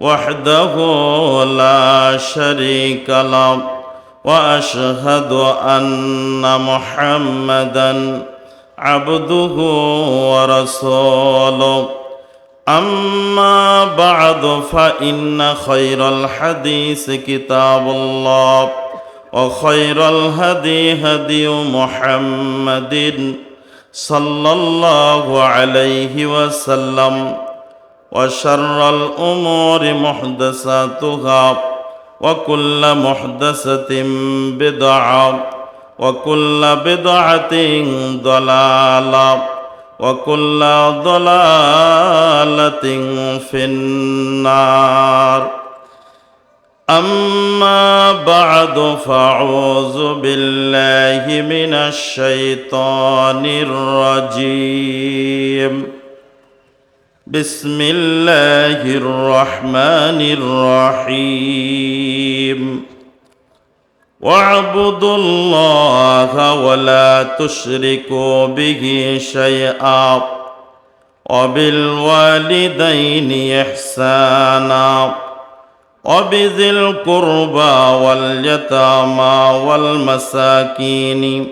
وحده لا شريك له واشهد ان محمدا عبده ورسوله اما بعد فان خير الحديث كتاب الله وخير الهدي هدي محمد صلى الله عليه وسلم وشر الأمور محدثاتها وكل محدثة بدعة وكل بدعة ضلالة وكل ضلالة في النار أما بعد فأعوذ بالله من الشيطان الرجيم بسم الله الرحمن الرحيم واعبدوا الله ولا تشركوا به شيئا وبالوالدين احسانا وبذي القربى واليتامى والمساكين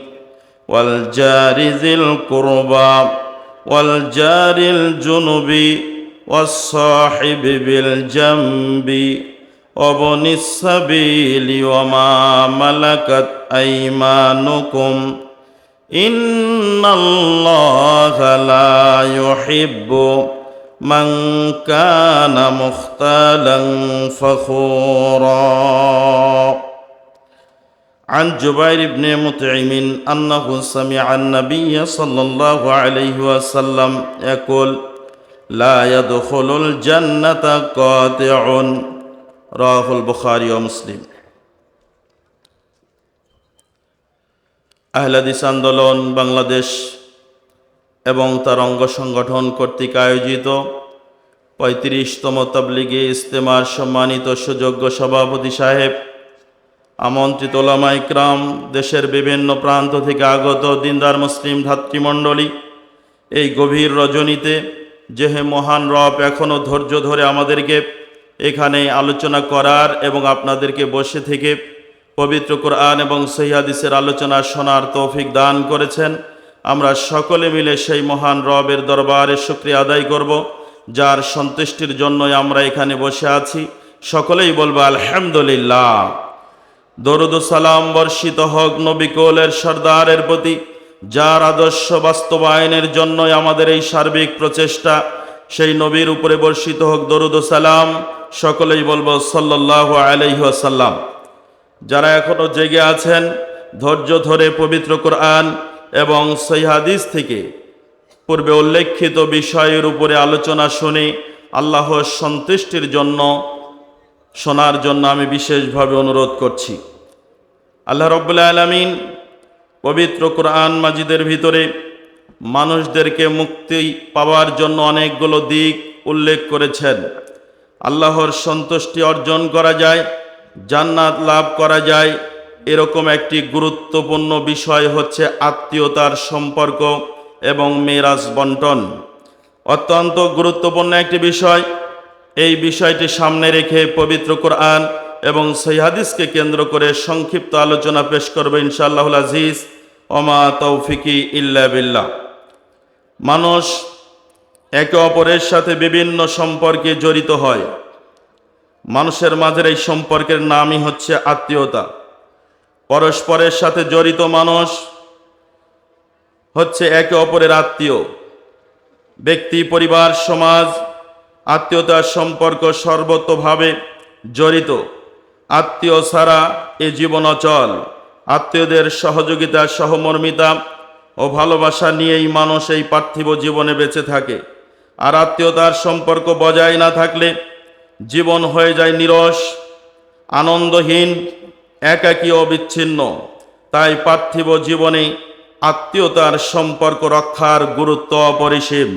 والجار ذي القربى والجار الجنب والصاحب بالجنب وابن السبيل وما ملكت ايمانكم ان الله لا يحب من كان مختالا فخورا عن جبير بن مطعم أنه سمع النبي صلى الله عليه وسلم يقول لا يدخل الجنة قاطع رواه البخاري ومسلم আহলাদিস আন্দোলন বাংলাদেশ এবং তার অঙ্গ সংগঠন কর্তৃক আয়োজিত পঁয়ত্রিশতম তবলিগে ইস্তেমার সম্মানিত সুযোগ্য সভাপতি সাহেব আমন্ত্রিত ওলামা ইকরাম, দেশের বিভিন্ন প্রান্ত থেকে আগত দিনদার মুসলিম ধাত্রীমণ্ডলী, এই গভীর রজনীতে যেহে মহান রব এখনও ধৈর্য ধরে আমাদেরকে এখানে আলোচনা করার এবং আপনাদেরকে বসে থেকে পবিত্র কোরআন এবং সহিয়াদিসের আলোচনা শোনার তৌফিক দান করেছেন। আমরা সকলে মিলে সেই মহান রবের দরবারে শুক্রিয়া আদায় করব, যার সন্তুষ্টির জন্যই আমরা এখানে বসে আছি। সকলেই বলব, আলহামদুলিল্লাহ। দরুদ সালাম বর্ষিত হক নবী কোলের সর্দারের প্রতি, যার আদর্শ বাস্তবায়নের জন্যই আমাদের এই সার্বিক প্রচেষ্টা, সেই নবীর উপরে বর্ষিত হোক দরুদ সালাম, সকলেই বলব সাল্লাহ আলহ্লাম যারা এখনও জেগে আছেন, ধৈর্য ধরে পবিত্র কোরআন এবং সৈহাদিস থেকে পূর্বে উল্লেখিত বিষয়ের উপরে আলোচনা শুনে আল্লাহর সন্তুষ্টির জন্য শোনার জন্য আমি বিশেষভাবে অনুরোধ করছি। আল্লাহ রব্বুল্লা আলমিন পবিত্র কোরআন মাজিদের ভিতরে মানুষদেরকে মুক্তি পাওয়ার জন্য অনেকগুলো দিক উল্লেখ করেছেন। আল্লাহর সন্তুষ্টি অর্জন করা যায়, জান্নাত লাভ করা যায়, এরকম একটি গুরুত্বপূর্ণ বিষয় হচ্ছে আত্মীয়তার সম্পর্ক এবং মেরাজ বন্টন। অত্যন্ত গুরুত্বপূর্ণ একটি বিষয় এই বিষয়টি সামনে রেখে পবিত্র কোরআন এবং সৈহাদিসকে কেন্দ্র করে সংক্ষিপ্ত আলোচনা পেশ করবে ইনশাআল্লাহ আজিজ। ওমা তৌফিকি ইল্লা বিল্লাহ। মানুষ একে অপরের সাথে বিভিন্ন সম্পর্কে জড়িত হয়। মানুষের মাঝের এই সম্পর্কের নামই হচ্ছে আত্মীয়তা। পরস্পরের সাথে জড়িত মানুষ হচ্ছে একে অপরের আত্মীয়। ব্যক্তি, পরিবার, সমাজ আত্মীয়তার সম্পর্ক সর্বতভাবে জড়িত। আত্মীয় ছাড়া এ জীবন অচল। আত্মীয়দের সহযোগিতা, সহমর্মিতা ও ভালোবাসা নিয়েই মানুষ এই পার্থিব জীবনে বেঁচে থাকে। আর আত্মীয়তার সম্পর্ক বজায় না থাকলে জীবন হয়ে যায় নিরস, আনন্দহীন, একাকী অবিচ্ছিন্ন তাই পার্থিব জীবনে আত্মীয়তার সম্পর্ক রক্ষার গুরুত্ব অপরিসীম।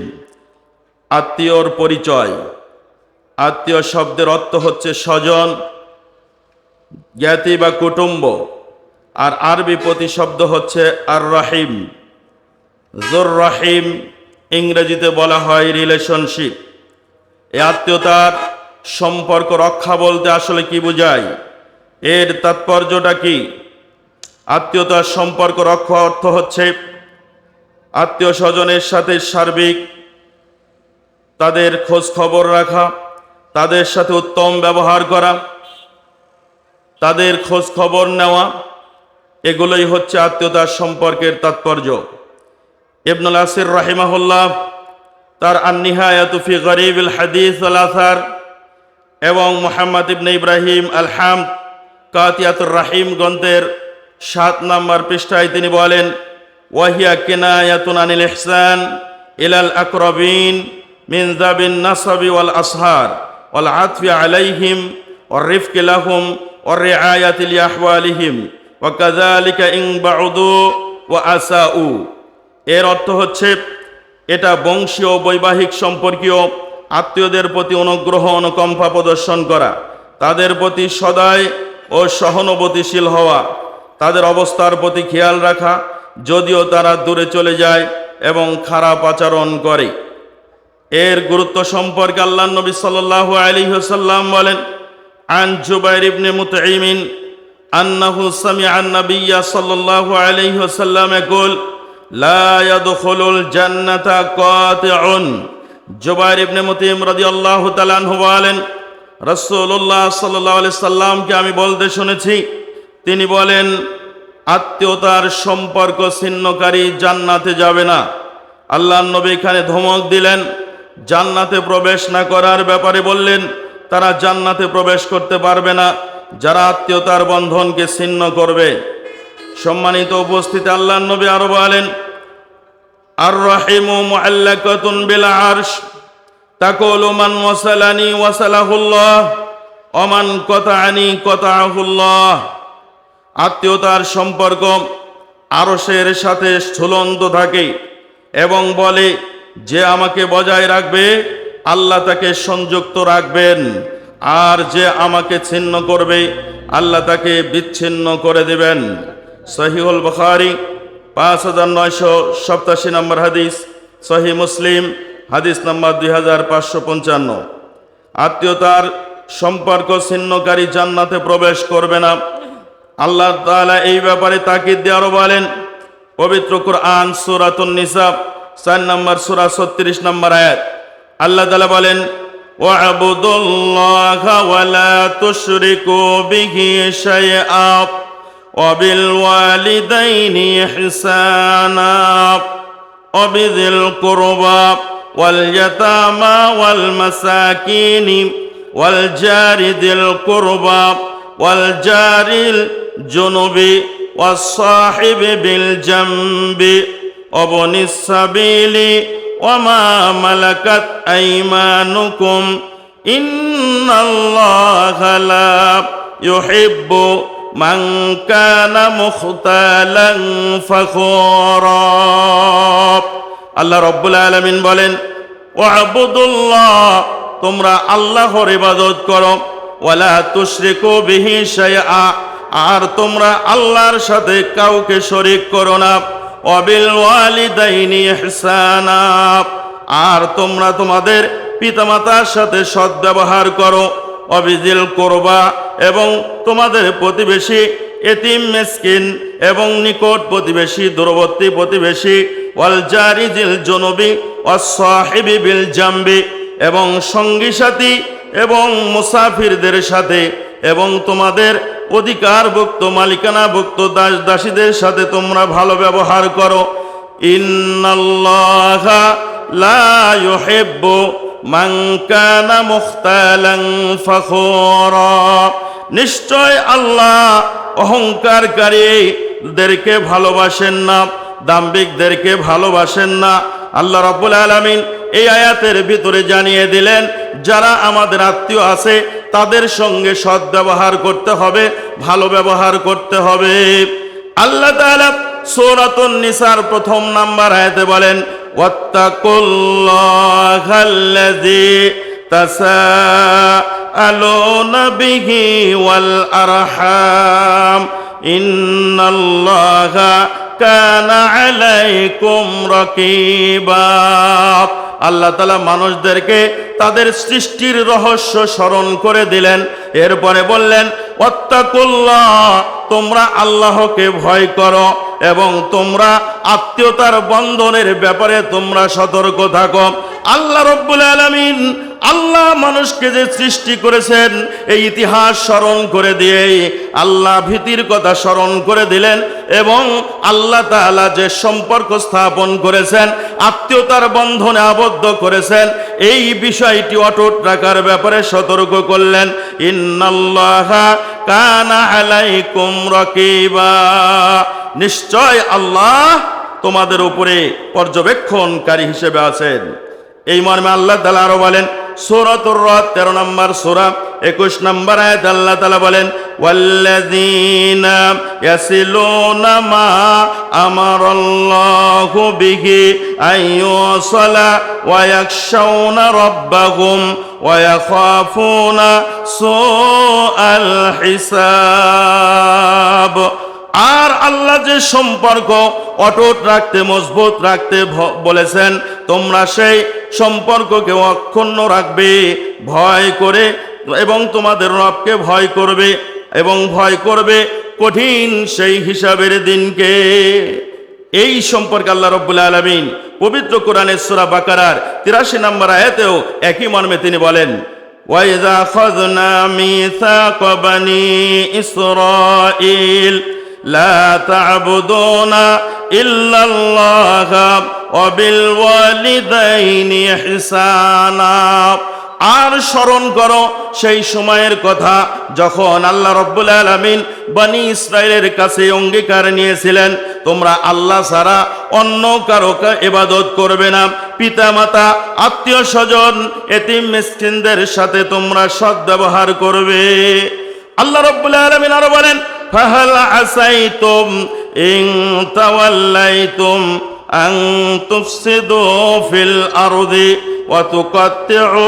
আত্মীয়র পরিচয়। আত্মীয় শব্দের অর্থ হচ্ছে স্বজন, জ্ঞাতি বা কুটুম্ব। আর আরবি প্রতিশব্দ হচ্ছে আর রাহিম জোর রাহিম ইংরেজিতে বলা হয় রিলেশনশিপ এই আত্মীয়তার সম্পর্ক রক্ষা বলতে আসলে কি বোঝায়? এর তাৎপর্যটা কি? আত্মীয়তার সম্পর্ক রক্ষা অর্থ হচ্ছে আত্মীয় স্বজনের সাথে সার্বিক তাদের খোঁজ খবর রাখা, তাদের সাথে উত্তম ব্যবহার করা, তাদের খোঁজ খবর নেওয়া, এগুলোই হচ্ছে আত্মীয়তার সম্পর্কের তাৎপর্য। ইবনুল আসির রাহিমাহুল্লাহ তার আন্নিহায়াতুফি গরিবুল হাদিস আল আসার এবং মোহাম্মদ ইবনে ইব্রাহিম আলহাম কাতিয়াতুর রাহিম গ্রন্থের সাত নম্বর পৃষ্ঠায় তিনি বলেন, ওয়াহিয়া কিনায়াতুন আনিল ইহসান ইলাল আকরবিন। মিন যাবিন নাসাবি ওয়াল আসহার ওয়াল আতফি আলাইহিম ওয়ার রিফকি লাহুম ওয়ার রিআয়াতি লিআহওয়ালিহিম ওয়া কাযালিকা ইন বাউদু ওয়া আসাউ। এর অর্থ হচ্ছে, এটা বংশীয় বৈবাহিক সম্পর্কীয় আত্মীয়দের প্রতি অনুগ্রহ, অনুকম্পা প্রদর্শন করা, তাদের প্রতি সদায় ও সহানুভূতিশীল হওয়া, তাদের অবস্থার প্রতি খেয়াল রাখা, যদিও তারা দূরে চলে যায় এবং খারাপ আচরণ করে। এর গুরুত্ব সম্পর্কে আল্লাহ নবী সাল্লাল্লাহু আলাইহি ওয়াসাল্লাম বলেন, আন জুবাইর ইবনে মুতাইমিন আন্নাহু সামিআ আন-নাবিয়্যা সাল্লাল্লাহু আলাইহি ওয়াসাল্লাম ইয়াকুল, লা ইয়াদখুলুল জান্নাতা কাতিউন। জুবাইর ইবনে মুতাইম রাদিয়াল্লাহু তাআলা আনহু বলেন, রাসূলুল্লাহ সাল্লাল্লাহু আলাইহি সাল্লামকে আমি বলতে শুনেছি, তিনি বলেন, আত্মীয়তার সম্পর্ক ছিন্নকারী জান্নাতে যাবে না। আল্লাহ নবী এখানে ধমক দিলেন জান্নাতে প্রবেশ না করার ব্যাপারে বললেন, তারা জান্নাতে প্রবেশ করতে পারবে না। যারা আত্মীয়তার বন্ধনকে ছিন্ন করবে। সম্মানিত উপস্থিতি আল্লাহ নবী আরও বলেন আর রাহিমু ওয়াসালাহুল্লাহ আত্মীয়তার সম্পর্ক আরশের সাথে ঝুলন্ত থাকে এবং বলে যে আমাকে বজায় রাখবে, আল্লাহ তাকে সংযুক্ত রাখবেন। আর যে আমাকে ছিন্ন করবে, আল্লাহ তাকে বিচ্ছিন্ন করে দেবেন। সহিউল বুখারী, পাঁচ হাজার নয়শো সপ্তাশি নম্বর হাদিস। সহি মুসলিম, হাদিস নম্বর দুই হাজার পাঁচশো পঞ্চান্ন। আত্মীয়তার সম্পর্ক ছিন্নকারী জান্নাতে প্রবেশ করবে না। আল্লাহ তাআলা এই ব্যাপারে তাকিদ দিয়ে বলেন, পবিত্র কোরআন, সূরাতুন নিসা চার নম্বর সূরা 36 নম্বর আয়াত আল্লাহ তাআলা বলেন ওয়াবুদুল্লাহা ওয়ালা তুশরিকু বিহি শাইআ وبالوالدين إحسانا وبذي القربى واليتامى والمساكين والجار ذي القربى والجار الجنب والصاحب بالجنب অবন সাবিলি ওমা মালাকাত আইমানুকুম। ইন্নাল্লাহালা ইউহিব্বু মান কানা মুখতালান ফাখুরা। আল্লাহ রব্বুল আলামিন বলেন ও তোমরা আল্লাহর ইবাদত করো। ওয়ালা তুশরিকু বিহি শাইআ, আর তোমরা আল্লাহর সাথে কাউকে শরীক করো না। আর তোমরা তোমাদের পিতামাতার সাথে সদ্ব্যবহার করো, অবিজিল করবা, এবং তোমাদের প্রতিবেশী এতিম মেসকিন এবং নিকট প্রতিবেশী দূরবর্তী প্রতিবেশী, ওয়াল জারিজিল জনবি অসাহিবি বিল জাম্বি, এবং সঙ্গী সাথী এবং মুসাফিরদের সাথে, এবং তোমাদের অধিকারভুক্ত, মালিকানাভুক্ত দাস দাসীদের সাথে তোমরা ভালো ব্যবহার করো। ইন্নাল্লাহা লা ইউহিব্বু মান কানা মুখতালান ফখুরা। নিশ্চয় আল্লাহ অহংকারকারীদেরকে ভালোবাসেন না, দাম্ভিকদেরকে ভালোবাসেন না। আল্লাহ রাব্বুল আলামিন এই আয়াতের ভিতরে জানিয়ে দিলেন, যারা আমাদের আত্মীয় আছে তাদের সঙ্গে সৎ ব্যবহার করতে হবে, ভালো ব্যবহার করতে হবে। আল্লাহ তাআলা নিসার প্রথম নাম্বার আয়াতে বলেন ওয়াল ইন্নাল্লাহা কানা আলাইকুম রাকিবা। আল্লাহ তালা মানুষদেরকে তাদের সৃষ্টির রহস্য স্মরণ করে দিলেন। এরপরে বললেন তোমরা আল্লাহকে ভয় করো এবং তোমরা আত্মীয়তার বন্ধনের ব্যাপারে তোমরা সতর্ক থাকো। আল্লাহ রব্বুল আলমিন আল্লাহ মানুষকে যে সৃষ্টি করেছেন, এই ইতিহাস স্মরণ করে দিয়ে আল্লাহ ভীতির কথা স্মরণ করে দিলেন এবং আল্লাহ তাআলা যে সম্পর্ক স্থাপন করেছেন, আত্মীয়তার বন্ধনে আবদ্ধ করেছেন, এই বিষয়টি অটুট রাখার ব্যাপারে সতর্ক করলেন। ইন্নাল্লাহা নিশ্চয় আল্লাহ তোমাদের উপরে পর্যবেক্ষণকারী হিসেবে আছেন। এই মর্মে আল্লাহ আরও বলেন সোরা তোর তেরো নম্বর সোরা, একুশ নম্বর আয়াত আল্লাহ তালা বলেন ওয়াল্লাযীনা ইয়াসিলুনা মা আমারাল্লাহু বিহি আইয়ুসালা ওয়া ইয়াখশাউনা রাব্বাহুম ওয়া ইয়াখাফুনা সুআল হিসাব আর আল্লাহ যে সম্পর্ক অটুট রাখতে, মজবুত রাখতে বলেছেন, তোমরা সেই সম্পর্ককে অক্ষুণ্ণ রাখবে, ভয় করে এবং তোমাদের রবকে ভয় করবে। এবং ভয় করবে কঠিন সেই হিসাবের দিনকে এই সম্পর্কে আল্লাহ রব্বুল আলমিন পবিত্র কোরআনের সুরা বাকারার তিরাশি নম্বর আয়াতেও একই মর্মে তিনি বলেন وإذا أخذنا ميثاق بني إسرائيل لا تعبدون إلا الله وبالوالدين إحسانا আর স্মরণ করো সেই সময়ের কথা, যখন আল্লাহ রব্বুল আলমিন বনি ইসরায়েলের কাছে অঙ্গীকার নিয়েছিলেন, তোমরা আল্লাহ ছাড়া অন্য কারও এবাদত করবে না। পিতামাতা, আত্মীয় স্বজন, এতিম মিসকিনদের সাথে তোমরা সৎ ব্যবহার করবে। আল্লাহ রব্বুল আলমিন আরও বলেন, ফাহাল আসাইতুম ইন তাওয়াল্লাইতুম আন তুফসিদু ফিল আরদি ওয়া তুকাত্তিউ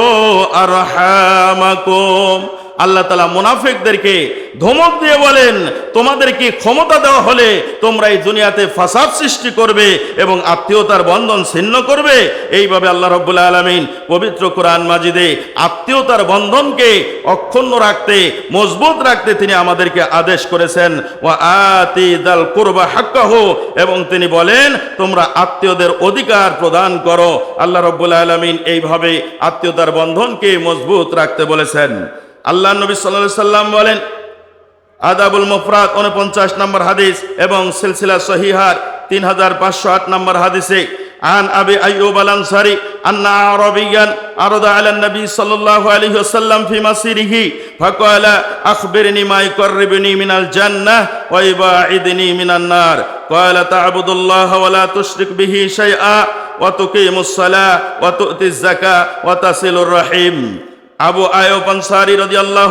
আরহামাকুম আল্লাহ তালা মুনাফিকদেরকে ধমক দিয়ে বলেন, তোমাদেরকে ক্ষমতা দেওয়া হলে তোমরা এই দুনিয়াতে ফাসাদ সৃষ্টি করবে এবং আত্মীয়তার বন্ধন ছিন্ন করবে। এইভাবে আল্লাহ রব্বুল্লা আলমিন পবিত্র কোরআন মাজিদে আত্মীয়তার বন্ধনকে অক্ষুণ্ণ রাখতে, মজবুত রাখতে তিনি আমাদেরকে আদেশ করেছেন ও আতি দাল কুরবা হাক্কাহ এবং তিনি বলেন, তোমরা আত্মীয়দের অধিকার প্রদান করো। আল্লাহ রব্বুল আলমিন এইভাবে আত্মীয়তার বন্ধনকে মজবুত রাখতে বলেছেন। আল্লাহ নবী সাল্লাহ সাল্লাম বলেন আদাবুল মুফরাত উনপঞ্চাশ নম্বর হাদিস এবং সিলসিলা সহিহার তিন হাজার পাঁচশো আট নম্বর হাদিসে عن أبي أيوب الأنصاري أن عربيا عرض على النبي صلى الله عليه وسلم في مسيره فقال أخبرني ما يقربني من الجنة ويباعدني من النار قال تعبد الله ولا تشرك به شيئا وتقيم الصلاة وتؤتي الزكاة وتصل الرحيم আবু আয়ব পানসারি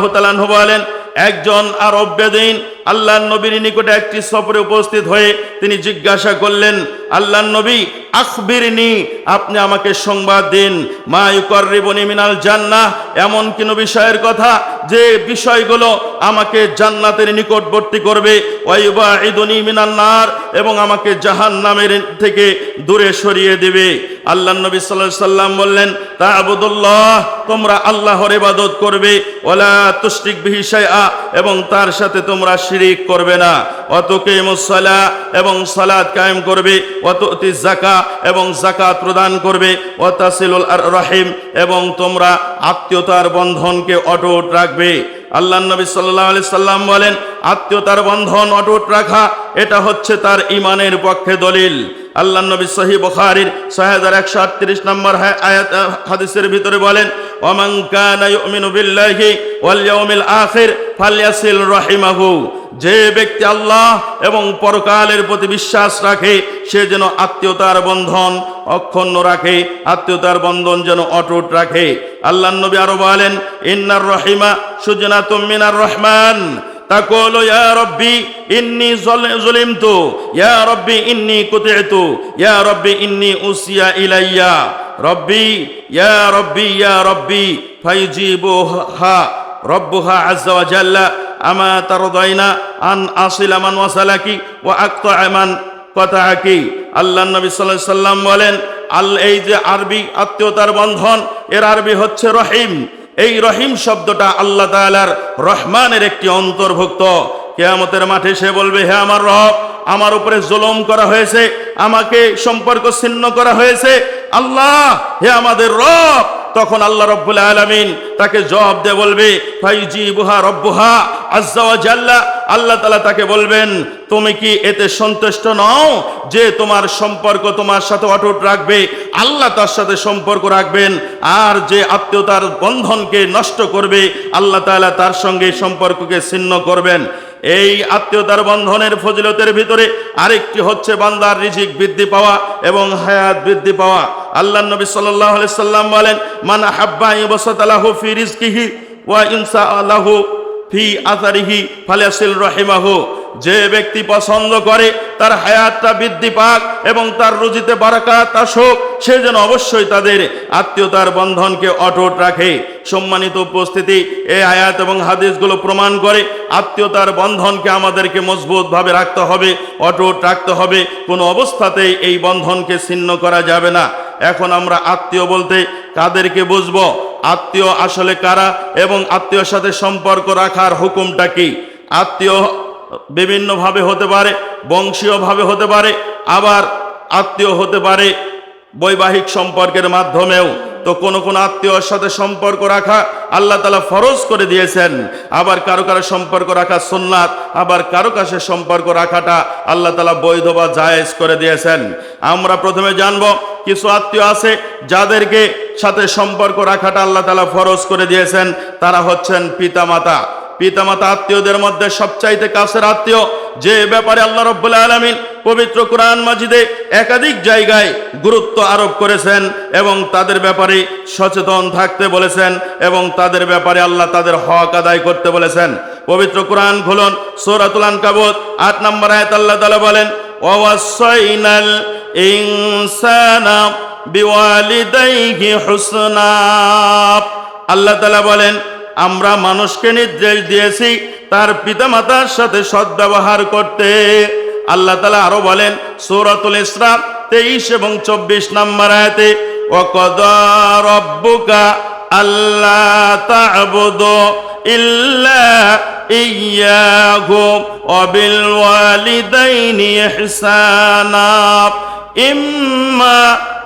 তাআলা আনহু বলেন একজন আরব বেদিন আল্লাহ নবীর নিকটে একটি সফরে উপস্থিত হয়ে তিনি জিজ্ঞাসা করলেন আল্লাহ নবী, আখবিরনি, আপনি আমাকে সংবাদ দিন। মা ইউকাররিবুনি মিনাল জান্নাহ। এমন কোন বিষয়ের কথা, যে বিষয়গুলো আমাকে জান্নাতের নিকটবর্তী করবে ওয়াইবা ইদুনি মিনান নার, এবং আমাকে জাহান নামের থেকে দূরে সরিয়ে দেবে। আল্লাহ নবী সাল্লাল্লাহু সাল্লাম বললেন তা আবুদুল্লাহ তোমরা আল্লাহর ইবাদত করবে ওলা তুষ্টিক বিহি শাইআ, এবং তার সাথে তোমরা শিরিক করবে না। অতকে মুসলা এবং সালাদ কায়েম করবে অতি জাকা এবং জাকাত প্রদান করবে, অতাসিলুল আর রহিম এবং তোমরা আত্মীয়তার বন্ধনকে অটুট রাখবে। আল্লাহ নবী সাল্লাহ আলি সাল্লাম বলেন, আত্মীয়তার বন্ধন অটুট রাখা, এটা হচ্ছে তার ইমানের পক্ষে দলিল। আল্লাহ নবী সহি বখারির ছয় হাজার একশো আটত্রিশ নম্বর আয়াত হাদিসের ভিতরে বলেন, ওমান কানা ওয়াল আখির যে ব্যক্তি আল্লাহ এবং পরকালের প্রতি বিশ্বাস রাখে, সে যেন আত্মীয়তার বন্ধন অক্ষুণ্ণ রাখে, আত্মীয়তার বন্ধন যেন অটুট রাখে। আল্লাহ নবী আরও বলেন, ইন্নার রহিমা সুজনা তুমিনার রহমান। تقول يا ربي إني ظل- ظلمت يا ربي إني قطعت يا ربي إني أوصي إلي ربي يا ربي يا ربي فيجيبها ربها عز وجل أما ترضين أن أصل من وصلك وأقطع من কথাকি আল্লাহ নবী সাল্লাহ সাল্লাম বলেন আল এই যে আরবি আত্মীয়তার বন্ধন এর আরবি হচ্ছে রহিম এই রহিম শব্দটা আল্লাহ তালার রহমানের একটি অন্তর্ভুক্ত। কেয়ামতের মাঠে সে বলবে, হে আমার রব, আমার উপরে জুলুম করা হয়েছে, আমাকে সম্পর্ক ছিন্ন করা হয়েছে। আল্লাহ, হে আমাদের রব তখন আল্লাহ রব্বুল আলামিন তাকে জবাব দিয়ে বলবে ফাইজি বুহা রব্বুহা জাল্লা। আল্লাহ তাআলা তাকে বলবেন, তুমি কি এতে সন্তুষ্ট নও যে তোমার সম্পর্ক তোমার সাথে অটুট রাখবে? আল্লাহ তার সাথে সম্পর্ক রাখবেন আর যে আত্মীয়তার বন্ধনকে নষ্ট করবে, আল্লাহ তাআলা তার সঙ্গে সম্পর্ককে ছিন্ন করবেন। এই আত্মীয়তার বন্ধনের ফজিলতের ভিতরে আরেকটি হচ্ছে বান্দার রিজিক বৃদ্ধি পাওয়া এবং হায়াত বৃদ্ধি পাওয়া। আল্লাহ নবী সাল্লাহ সাল্লাম বলেন, মান হাব্বা ইবসাতালাহু ফি রিজকিহি ওয়া ইনসা আলাহু ফি আতারিহি ফালিয়াসিল রাহিমাহু। যে ব্যক্তি পছন্দ করে, তার হায়াতটা বৃদ্ধি পাক এবং তার রুজিতে বারাকাত আসুক, সে যেন অবশ্যই তাদের আত্মীয়তার বন্ধনকে অটুট রাখে। সম্মানিত উপস্থিতি এই আয়াত এবং হাদিসগুলো প্রমাণ করে আত্মীয়তার বন্ধনকে আমাদেরকে মজবুতভাবে রাখতে হবে, অটুট রাখতে হবে। কোনো অবস্থাতেই এই বন্ধনকে ছিন্ন করা যাবে না। এখন আমরা আত্মীয় বলতে কাদেরকে বুঝব? আত্মীয় আসলে কারা এবং আত্মীয়র সাথে সম্পর্ক রাখার হুকুমটা কি? আত্মীয় বিভিন্নভাবে হতে পারে, বংশীয়ভাবে হতে পারে, আবার আত্মীয় হতে পারে, বৈবাহিক সম্পর্কের মাধ্যমেও। তো কোন কোন আত্মীয়র সাথে সম্পর্ক রাখা আল্লাহ তালা ফরজ করে দিয়েছেন। আবার কারও কারও সম্পর্ক রাখা সুন্নাত, আবার কারও কাছে সম্পর্ক রাখাটা আল্লাহ তালা বৈধ বা জায়েজ করে দিয়েছেন। আমরা প্রথমে জানব, কিছু আত্মীয় আছে যাদেরকে সাথে সম্পর্ক রাখাটা আল্লাহ তালা ফরজ করে দিয়েছেন। তারা হচ্ছেন পিতামাতা। পিতামাতা, আত্মীয়দের মধ্যে সবচাইতে কাছের আত্মীয়, যে ব্যাপারে আল্লাহ রব্বুল আলমিন পবিত্র কোরআন মাজিদে একাধিক জায়গায় গুরুত্ব আরোপ করেছেন এবং তাদের ব্যাপারে সচেতন থাকতে বলেছেন এবং তাদের ব্যাপারে আল্লাহ তাদের হক আদায় করতে বলেছেন। পবিত্র কোরআন খুলুন সৌরাতুলান কাবত আট নম্বর আয়াত আল্লাহ তালা বলেন আল্লাহ তালা বলেন আমরা মানুষকে নির্দেশ দিয়েছি তার পিতামাতার সাথে সদ্ব্যবহার করতে আল্লাহ তালা আরো বলেন সৌরাতুল ইসরা তেইশ এবং চব্বিশ নম্বর আয়াতে وقضى ربك ألا تعبدوا إلا إياه وبالوالدين إحسانا إما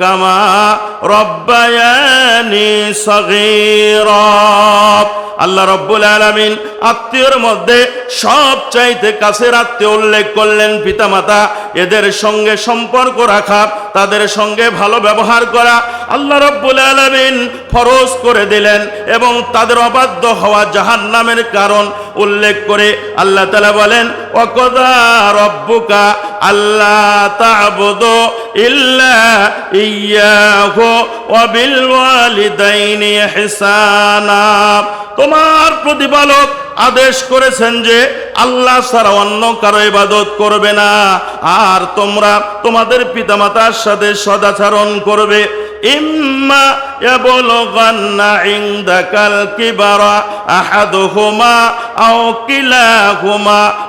কামা রব্বায়ানি সগীরা। আল্লাহ রব্বুল আলমিন আত্মীয়র মধ্যে সব চাইতে কাছের আত্মীয় উল্লেখ করলেন পিতামাতা, এদের সঙ্গে সম্পর্ক রাখা তাদের সঙ্গে ভালো ব্যবহার করা আল্লাহ রব্বুল আলামিন ফরজ করে দিলেন এবং তাদের অবাধ্য হওয়া জাহান নামের কারণ উল্লেখ করে আল্লাহ তালা বলেন অকদা রব্বুকা আল্লাহ তাবুদু ইল্লা ইয়াহু ওয়া বিল ওয়ালিদাইনি ইহসানা। তোমার প্রতিপালক আদেশ করেছেন যে আল্লাহ ছাড়া অন্য কারও ইবাদত করবে না। আর তোমরা তোমাদের পিতামাতার সাথে সদাচরণ করবে। ইম্মা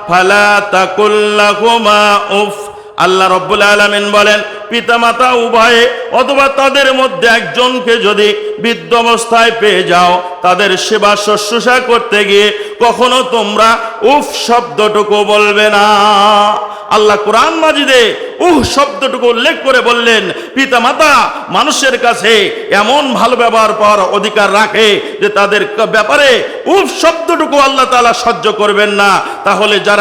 ফালা তাকুল লাহুমা উফ। আল্লাহ রব্বুল আলামিন বলেন, পিতামাতা উভয়ে অথবা তাদের মধ্যে একজনকে যদি বৃদ্ধ অবস্থায় পেয়ে যাও, তাদের সেবা শুশ্রূষা করতে গিয়ে কখনো তোমরা উফ শব্দটুকু বলবে না। আল্লাহ কোরআন মাজিদে উহ শব্দটুকু উল্লেখ করে বললেন, পিতামাতা মানুষের কাছে এমন ভালো ব্যবহার পাওয়ার অধিকার রাখে যে তাদের ব্যাপারে উফ শব্দটুকু আল্লাহ তাআলা সহ্য করবেন না। তাহলে যারা